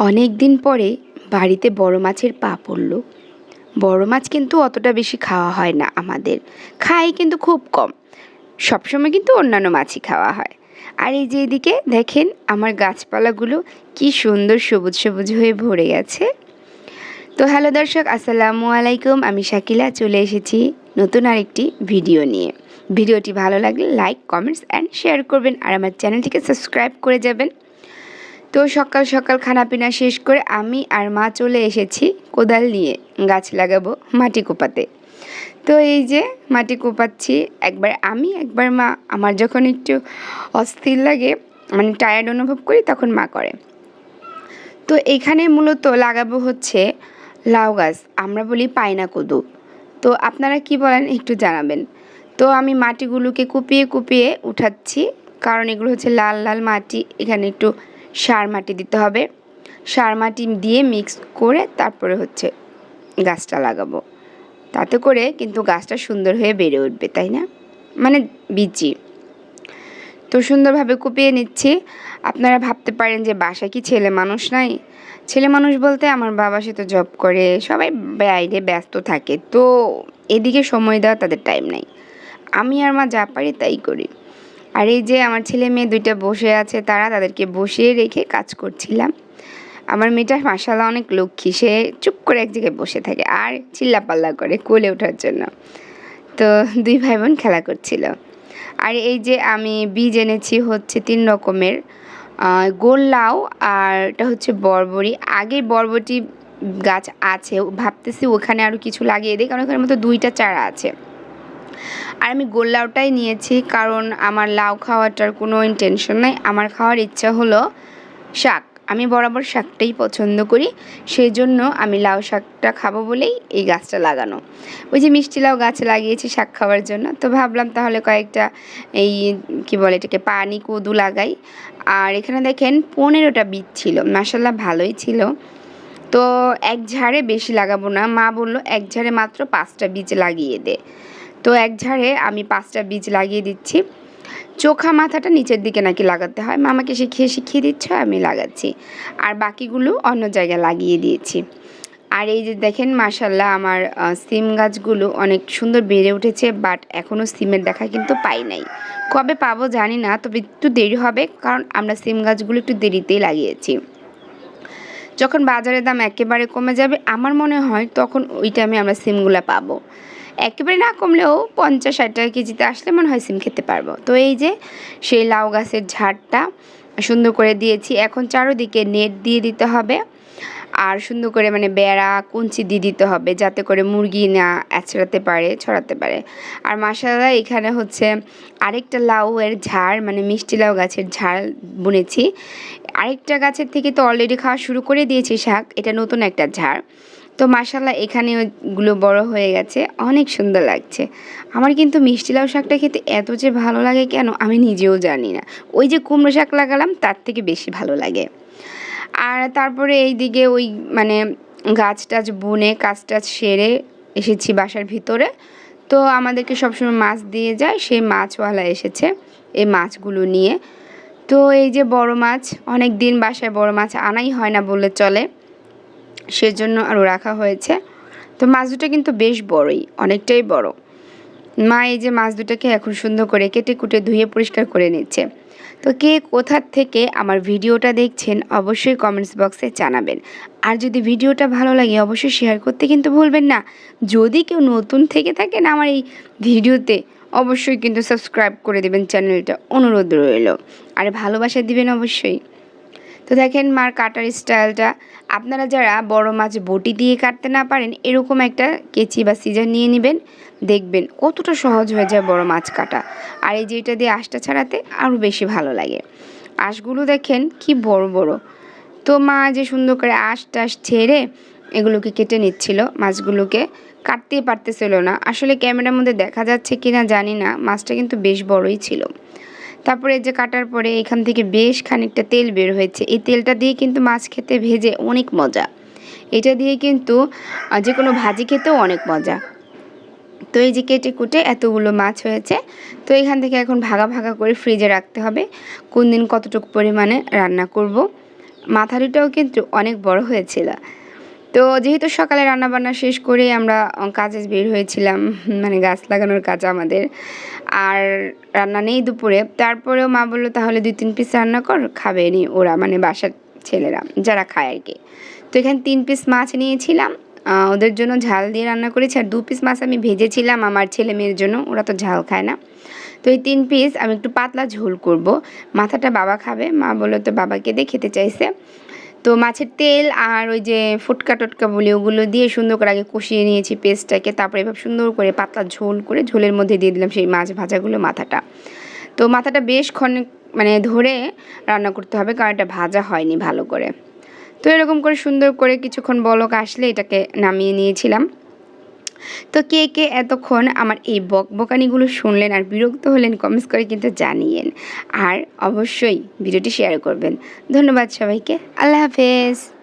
অনেক দিন পরে বাড়িতে বড় মাছের পা পড়ল। বড় মাছ কিন্তু অতটা বেশি খাওয়া হয় না আমাদের। খাই কিন্তু খুব কম। সবসময় কিন্তু অন্যান্য মাছই খাওয়া হয়। আর এই যে এদিকে দেখেন আমার গাছপালাগুলো কি সুন্দর সবুজ সবুজ হয়ে ভরে গেছে। তো হ্যালো দর্শক, আসসালামু আলাইকুম। আমি শাকিলা, চলে এসেছি নতুন আরেকটি ভিডিও নিয়ে। ভিডিওটি ভালো লাগলে লাইক, কমেন্টস, অ্যান্ড শেয়ার করবেন। আর আমার চ্যানেলটিকে সাবস্ক্রাইব করে যাবেন। তো সকাল সকাল খানাপিনা শেষ করে আমি আর মা চলে এসেছি কোদাল নিয়ে গাছ লাগাবো মাটি কোপাতে। তো এই যে মাটি কোপাচ্ছি, একবার আমি, একবার মা। আমার যখন একটু অস্থির লাগে মানে টায়ার্ড অনুভব করি, তখন মা করে। তো এখানে মূলত লাগাবো হচ্ছে লাউ গাছ, আমরা বলি পায়না কদু তো আপনারা কি বলেন একটু জানাবেন। তো আমি মাটিগুলোকে কুপিয়ে কুপিয়ে উঠাচ্ছি, কারণ এগুলো হচ্ছে লাল লাল মাটি, এখানে একটু সার মাটি দিতে হবে। সার মাটি দিয়ে মিক্স করে তারপরে হচ্ছে গাছটা লাগাবো। তাতে করে কিন্তু গাছটা সুন্দর হয়ে বেড়ে উঠবে, তাই না? মানে বিচি তো সুন্দরভাবে কুপিয়ে নিচ্ছি। আপনারা ভাবতে পারেন যে বাসায় কি ছেলে মানুষ নাই? ছেলে মানুষ বলতে আমার বাবা, সে তো জব করে, সবাই বাইরে ব্যস্ত থাকে। তো এদিকে সময় দেওয়া তাদের টাইম নাই। আমি আর মা যা পারি তাই করি। আর এই যে আমার ছেলে মেয়ে দুইটা বসে আছে, তারা তাদেরকে বসিয়ে রেখে কাজ করছিলাম। আমার মেয়েটা মাসালা অনেক লক্ষ্মী, সে চুপ করে এক জায়গায় বসে থাকে আর চিল্লাপাল্লা করে কোলে ওঠার জন্য। তো দুই ভাই বোন খেলা করছিল। আর এই যে আমি বীজ এনেছি হচ্ছে তিন রকমের গোল লাউ আর এটা হচ্ছে বরবরি আগে বরবটি গাছ আছে, ভাবতেছি ওখানে আরও কিছু লাগিয়ে দিই, কারণ ওখানের মতো দুইটা চারা আছে। আর আমি গোল লাউটাই নিয়েছি, কারণ আমার লাউ খাওয়াটার কোনো ইন্টেনশন নাই। আমার খাওয়ার ইচ্ছা হলো শাক। আমি বরাবর শাকটাই পছন্দ করি সেই জন্য আমি লাউ শাকটা খাব বলেই এই গাছটা লাগানো। ওই যে মিষ্টি লাউ গাছ লাগিয়েছি শাক খাওয়ার জন্য, তো ভাবলাম তাহলে কয়েকটা এই, কি বলে এটাকে, পানি কদু লাগাই। আর এখানে দেখেন পনেরোটা বীজ ছিল মাসাল্লাহ ভালোই ছিল। তো এক ঝাড়ে বেশি লাগাবো না, মা বলল এক ঝাড়ে মাত্র পাঁচটা বীজ লাগিয়ে দে। তো এক ঝাড়ে আমি পাঁচটা বীজ লাগিয়ে দিচ্ছি। চোখা মাথাটা নিচের দিকে নাকি লাগাতে হয়। মামাকে শিখিয়ে শিখিয়ে দিচ্ছে, আমি লাগাচ্ছি। আর বাকিগুলো অন্য জায়গায় লাগিয়ে দিয়েছি। আর এই যে দেখেন মাসাল্লাহ আমার সিম গাছগুলো অনেক সুন্দর বেড়ে উঠেছে, বাট এখনও সিমের দেখা কিন্তু পাই নাই। কবে পাবো জানি না, তবে একটু দেরি হবে, কারণ আমরা সিম গাছগুলো একটু দেরিতেই লাগিয়েছি। যখন বাজারের দাম একেবারে কমে যাবে, আমার মনে হয় তখন ওই টাইমে আমরা সিমগুলো পাবো। একেবারে না কমলেও পঞ্চাশ ষাট টাকা কেজিতে আসলে মনে হয় সিম খেতে পারব। তো এই যে সেই লাউ গাছের ঝাড়টা সুন্দর করে দিয়েছি। এখন চারোদিকে নেট দিয়ে দিতে হবে আর সুন্দর করে মানে বেড়া, কুঞ্চি দিয়ে দিতে হবে যাতে করে মুরগি না আছড়াতে পারে, ছড়াতে পারে। আর মাসালা এখানে হচ্ছে আরেকটা লাউয়ের ঝাড় মানে মিষ্টি লাউ গাছের ঝাড় বুনেছি। আরেকটা গাছের থেকে তো অলরেডি খাওয়া শুরু করে দিয়েছি শাক, এটা নতুন একটা ঝাড়। তো মাসাল্লাহ এখানে ওগুলো বড় হয়ে গেছে। অনেক সুন্দর লাগছে। আমার কিন্তু মিষ্টি লাউ শাকটা খেতে এত যে ভালো লাগে কেন আমি নিজেও জানি না। ওই যে কুমড়ো শাক লাগালাম, তার থেকে বেশি ভালো লাগে। আর তারপরে এই দিকে ওই মানে গাছ টাছ বুনে, কাজ টাছ সেরে এসেছি বাসার ভিতরে। তো আমাদেরকে সবসময় মাছ দিয়ে যায়, সেই মাছওয়ালা এসেছে এই মাছগুলো নিয়ে। তো এই যে বড় মাছ অনেক দিন বাসায় বড় মাছ আনাই হয় না বললে চলে। সেজন্য আরও রাখা হয়েছে। তো মাছ দুটো কিন্তু বেশ বড়ই, অনেকটাই বড়। মা এই যে মাছ দুটোকে এখন সুন্দর করে কেটে কুটে ধুয়ে পরিষ্কার করে নিচ্ছে। তো কে কোথার থেকে আমার ভিডিওটা দেখছেন অবশ্যই কমেন্টস বক্সে জানাবেন। আর যদি ভিডিওটা ভালো লাগে অবশ্যই শেয়ার করতে কিন্তু ভুলবেন না। যদি কেউ নতুন থেকে থাকেন আমার এই ভিডিওতে, অবশ্যই কিন্তু সাবস্ক্রাইব করে দেবেন চ্যানেলটা অনুরোধ রইল। আর ভালোবাসা দিবেন অবশ্যই। তো দেখেন মার কাটার স্টাইলটা। আপনারা যারা বড় মাছ বটি দিয়ে কাটতে না পারেন, এরকম একটা কেচি বা সিজার নিয়ে নেবেন। দেখবেন কতটা সহজ হয়ে যায় বড় মাছ কাটা। আর এই যে এটা দিয়ে আঁশটা ছাড়াতে আরও বেশি ভালো লাগে। আঁশগুলো দেখেন কি বড় বড়। তো মা যে সুন্দর করে আঁশ টাশ ছেড়ে এগুলোকে কেটে নিচ্ছিল, মাছগুলোকে কাটতেই পারতেছিল না। আসলে ক্যামেরার মধ্যে দেখা যাচ্ছে কি না জানি না, মাছটা কিন্তু বেশ বড়ই ছিল। তারপরে যে কাটার পরে এখান থেকে বেশ খানিকটা তেল বের হয়েছে। এই তেলটা দিয়ে কিন্তু মাছ খেতে ভেজে অনেক মজা। এটা দিয়ে কিন্তু যে কোনো ভাজি খেতেও অনেক মজা। তো এই যে কেটে কুটে এতগুলো মাছ হয়েছে। তো এখান থেকে এখন ভাগা ভাগা করে ফ্রিজে রাখতে হবে। কোন দিন কতটুকু পরিমাণে রান্না করব। মাথারিটাও কিন্তু অনেক বড় হয়েছিল। তো যেহেতু সকালে রান্নাবান্না শেষ করে আমরা কাজে বের হয়েছিলাম মানে গাছ লাগানোর কাজ আমাদের। আর রান্না নেই দুপুরে। তারপরেও মা বলল, তাহলে দুই তিন পিস রান্না কর, খাবে নি ওরা মানে বাসার ছেলেরা, যারা খায় আর কি। তো এখানে তিন পিস মাছ নিয়েছিলাম ওদের জন্য ঝাল দিয়ে রান্না করেছি। আর দু পিস মাছ আমি ভেজেছিলাম আমার ছেলে মেয়ের জন্য, ওরা তো ঝাল খায় না। তো এই তিন পিস আমি একটু পাতলা ঝোল করব। মাথাটা বাবা খাবে। মা বলল তো বাবাকে দিয়ে খেতে চাইছে। তো মাছের তেল আর ওই যে ফুটকা টটকা বলি, ওগুলো দিয়ে সুন্দর করে আগে কষিয়ে নিয়েছি পেস্টটাকে। তারপরে এভাবে সুন্দর করে পাতলা ঝোল করে ঝোলের মধ্যে দিয়ে দিলাম সেই মাছ ভাজাগুলো মাথাটা। তো মাথাটা বেশ ক্ষণে মানে ধরে রান্না করতে হবে, কারণ এটা ভাজা হয়নি ভালো করে। তো এরকম করে সুন্দর করে কিছুক্ষণ বলক আসলে এটাকে নামিয়ে নিয়েছিলাম। তো কে কে এতক্ষণ আমার এই বক বকানিগুলো শুনলেন আর বিরক্ত হলেন কমেন্টস করে কিন্তু জানিয়েন। আর অবশ্যই ভিডিওটি শেয়ার করবেন। ধন্যবাদ সবাইকে। আল্লাহ হাফেজ।